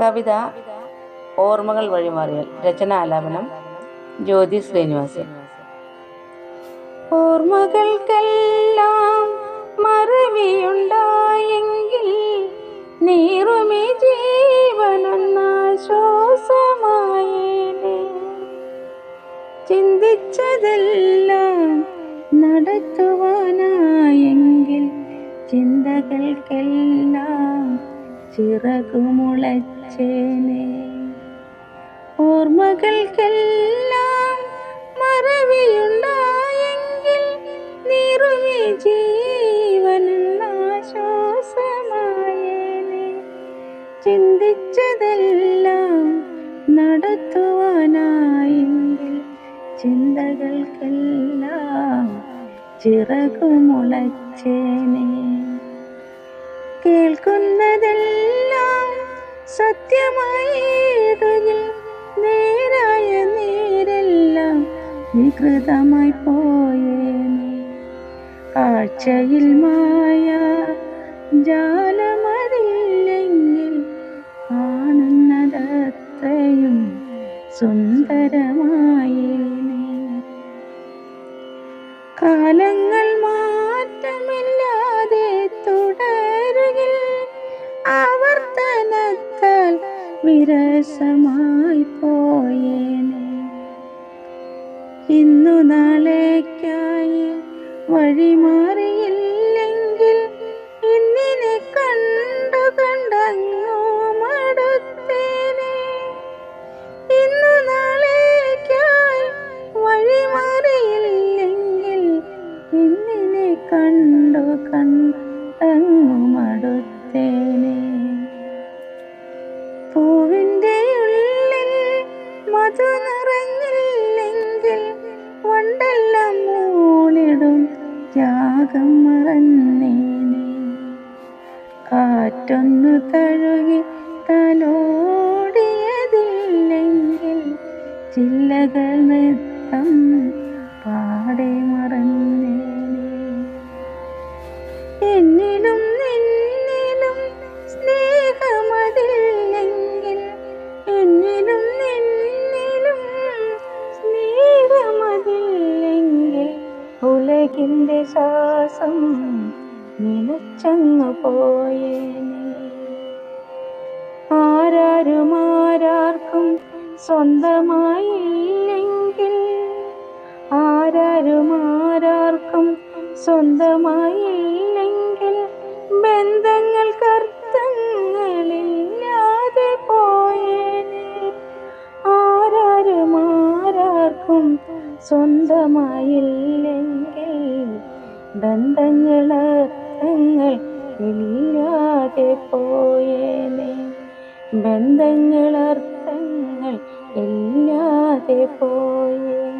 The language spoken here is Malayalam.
കവിത ഓർമ്മകൾ വഴിമാറിയൽ രചന ആലാപനം ജ്യോതി ശ്രീനിവാസൻ. ഓർമ്മകൾക്കെല്ലാം മറവിയുണ്ടായെങ്കിൽ നീറുമി ജീവനൊന്നാശ്വാസമായേനെ. ചിന്തിച്ചതെല്ലാം നടത്തുവാനായെങ്കിൽ ചിന്തകൾക്കെല്ലാം ചിറകുമുളച്ചേനെ. ഓർമ്മകൾക്കെല്ലാം മറവിയുണ്ടായെങ്കിൽ നിറുകി ജീവനാശ്വാസമായേനെ ചിന്തിച്ചതെല്ലാം നടത്തുവാനായെങ്കിൽ ചിന്തകൾക്കെല്ലാം ചിറകുമുളച്ചേനെ. കേൾക്കുന്നതെല്ലാം സത്യമായിടുകിൽ നേരായ നേരെല്ലാം വികൃതമായി പോയേ കാഴ്ചയിൽ മായ ജാലമതില്ലെങ്കിൽ കാണുന്നതത്രയും സുന്ദരമായേനെ കാലങ്ങൾ മാറ്റമില്ലാതെ വിരസമായി പോയേനെ. ഇന്നു നാളേക്കായി വഴി മാറിയില്ലെങ്കിൽ ഇന്നിനെ കണ്ടു കണ്ടങ്ങോ മടുത്തേനെ. ഇന്നു നാളേക്കായി വഴി മാറിയില്ലെങ്കിൽ ഇന്നിനെ കണ്ടു കണ്ടങ്ങു മടുത്തേനെ. മധു നിറഞ്ഞില്ലെങ്കിൽ വണ്ടെല്ലാം മൂളിടും ത്യാഗം മറന്നേനെ. കാറ്റൊന്നു തഴുകി ഉലകിന്റെ ശ്വാസം നിലച്ചെന്നു പോയേനെ ആരാരും ആരാർക്കും സ്വന്തമായില്ലെങ്കിൽ ആരാരും ആരാർക്കും സ്വന്തമായില്ലെങ്കിൽ സ്വന്തമായില്ലെങ്കിൽ ബന്ധങ്ങൾ അർത്ഥങ്ങൾ ഇല്ലാതെ പോയേനെ. ബന്ധങ്ങൾ അർത്ഥങ്ങൾ ഇല്ലാതെ പോയേ